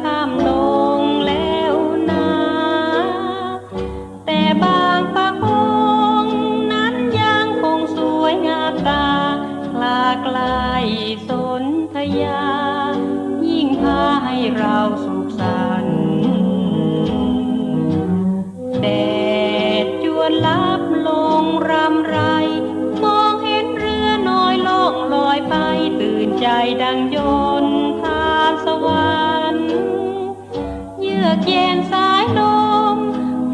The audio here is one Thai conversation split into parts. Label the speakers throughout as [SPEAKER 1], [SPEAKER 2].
[SPEAKER 1] ข้ามลงแล้วนะ แต่บางปะกงนั้นยังคงสวยงามตาคลากลสนธยา ยิ่งพาให้เรา เยือกเย็นสายลม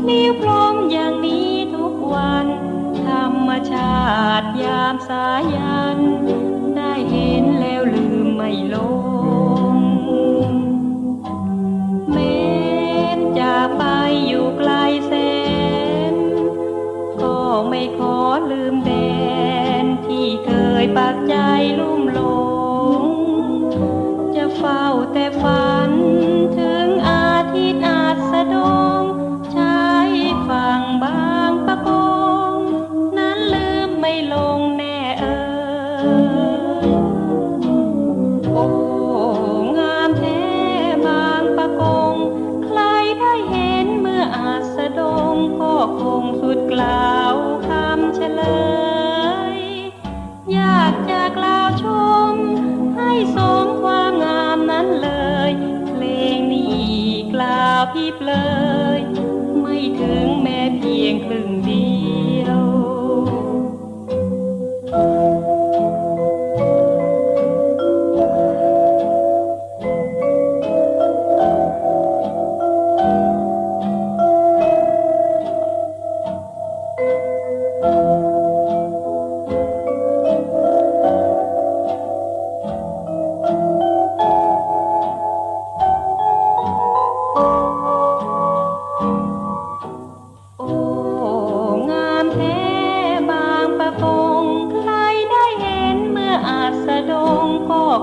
[SPEAKER 1] พลิ้วพลมอย่างนี้ทุกวัน ธรรมชาติยามสายัน ได้เห็นแล้วลืมไม่ลงแม้นจากไปอยู่ไกลแสน ก็ไม่ขอลืมแดน ที่เคยปักใจลุ่มหลง จะเฝ้าแต่ฝัน พี่เปลย ไม่ถึงแม้เพียงครึ่งเดียว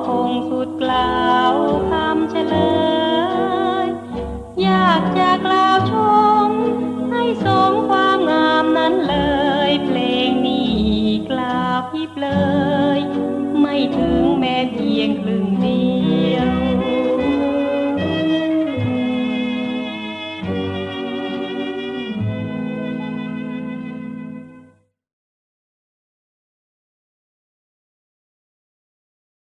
[SPEAKER 1] คงสุดกล่าวคำเฉลย อยากจะกล่าวชม ให้สมความงามนั้นเลย เพลงนี้กล่าวพิบเลย ไม่ถึงแม้เพียงครึ่งเดียว